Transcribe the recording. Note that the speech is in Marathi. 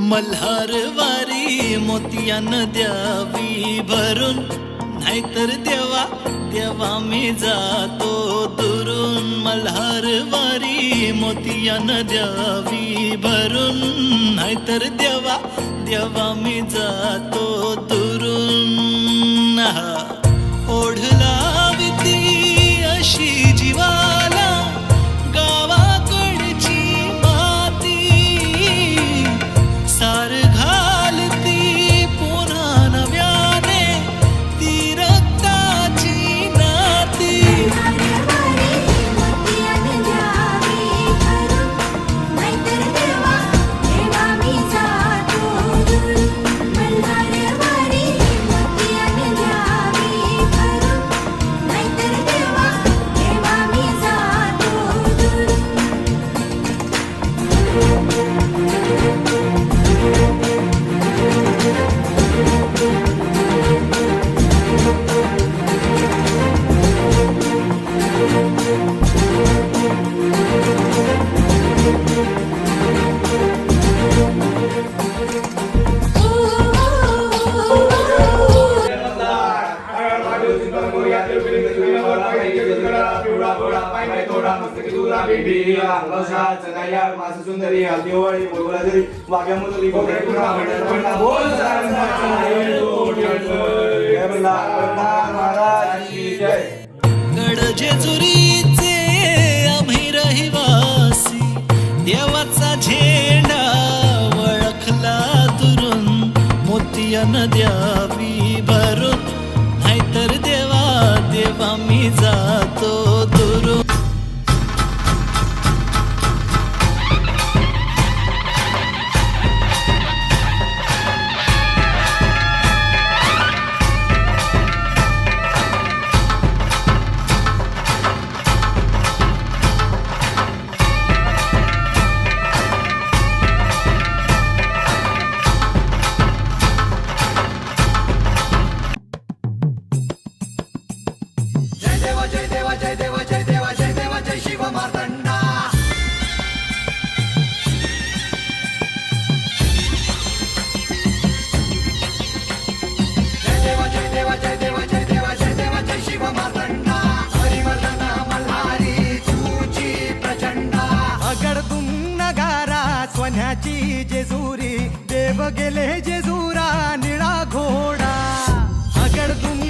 मल्हार वारी मोतियान द्यावी भरून. नाहीतर देवा देवा मी जातो दुरून. मल्हार वारी मोतियान द्यावी भरून. नाहीतर देवा देवा मी जातो दुरून. सुंदरी दिवाळी बोलला जरी वाघ्या मुली महाराज की जय गड जेजुरीचे आम्ही रहिवासी देवाचा झेंडा वळखला दुरून मोतियान द्यावी देवा जा शिव मार्तंडा जेजुरी देव गेले जेजुरा निळा घोडा अगडदुम